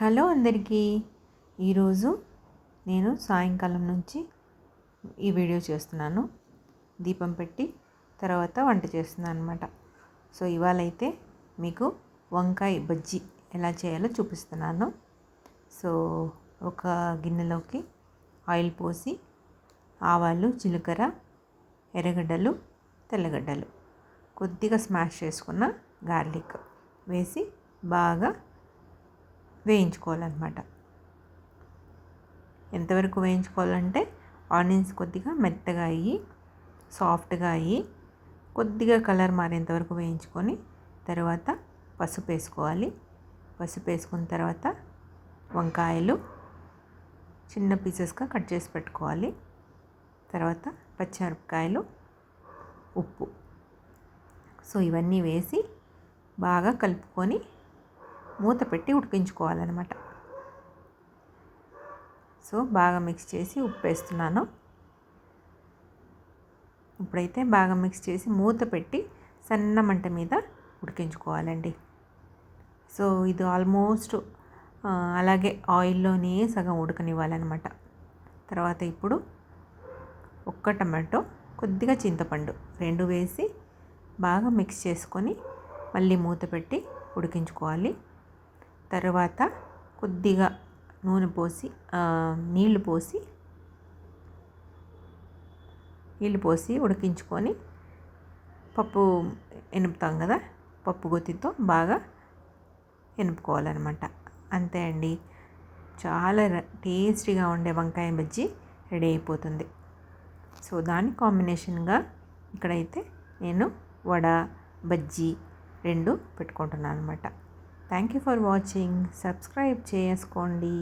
Hello అందరికీ. ఈరోజు నేను సాయంకాలం నుంచి ఈ వీడియో చేస్తున్నాను. దీపం పెట్టి తర్వాత వంట చేస్తున్నాను అనమాట సో ఇవాళ అయితే మీకు వంకాయ బజ్జీ ఎలా చేయాలో చూపిస్తున్నాను. సో ఒక గిన్నెలోకి ఆయిల్ పోసి ఆవాలు జీలకర్ర ఎర్రగడ్డలు తెల్లగడ్డలు కొద్దిగా స్మాష్ చేసుకున్న గార్లిక్ వేసి బాగా వేయించుకోవాలన్నమాట. ఎంతవరకు వేయించుకోవాలంటే ఆనియన్స్ కొద్దిగా మెత్తగా అయ్యి సాఫ్ట్గా అయ్యి కొద్దిగా కలర్ మారేంతవరకు వేయించుకొని తర్వాత పసుపు వేసుకోవాలి. పసుపు వేసుకున్న తర్వాత వంకాయలు చిన్న పీసెస్గా కట్ చేసి పెట్టుకోవాలి. తర్వాత పచ్చిమిరపకాయలు ఉప్పు. సో ఇవన్నీ వేసి బాగా కలుపుకొని మూత పెట్టి ఉడికించుకోవాలన్నమాట. సో బాగా మిక్స్ చేసి ఉప్పు వేస్తున్నాను ఇప్పుడైతే బాగా మిక్స్ చేసి మూత పెట్టి సన్న మంట మీద ఉడికించుకోవాలండి. సో ఇది ఆల్మోస్ట్ అలాగే ఆయిల్లోనే సగం ఉడకనివ్వాలన్నమాట. తర్వాత ఇప్పుడు ఒక్క టమాటో కొద్దిగా చింతపండు రెండు వేసి బాగా మిక్స్ చేసుకొని మళ్ళీ మూత పెట్టి ఉడికించుకోవాలి. తర్వాత కొద్దిగా నూనె పోసి నీళ్ళు పోసి నీళ్ళు పోసి ఉడికించుకొని పప్పు ఎనుపుతాం కదా పప్పు గుత్తితో బాగా ఎనుపుకోవాలన్నమాట. అంతే అండి. చాలా టేస్టీగా ఉండే వంకాయ బజ్జీ రెడీ అయిపోతుంది. సో దాని కాంబినేషన్గా ఇక్కడైతే నేను వడ బజ్జీ రెండు పెట్టుకుంటున్నాను అనమాట thank you for watching subscribe చేసుకోండి.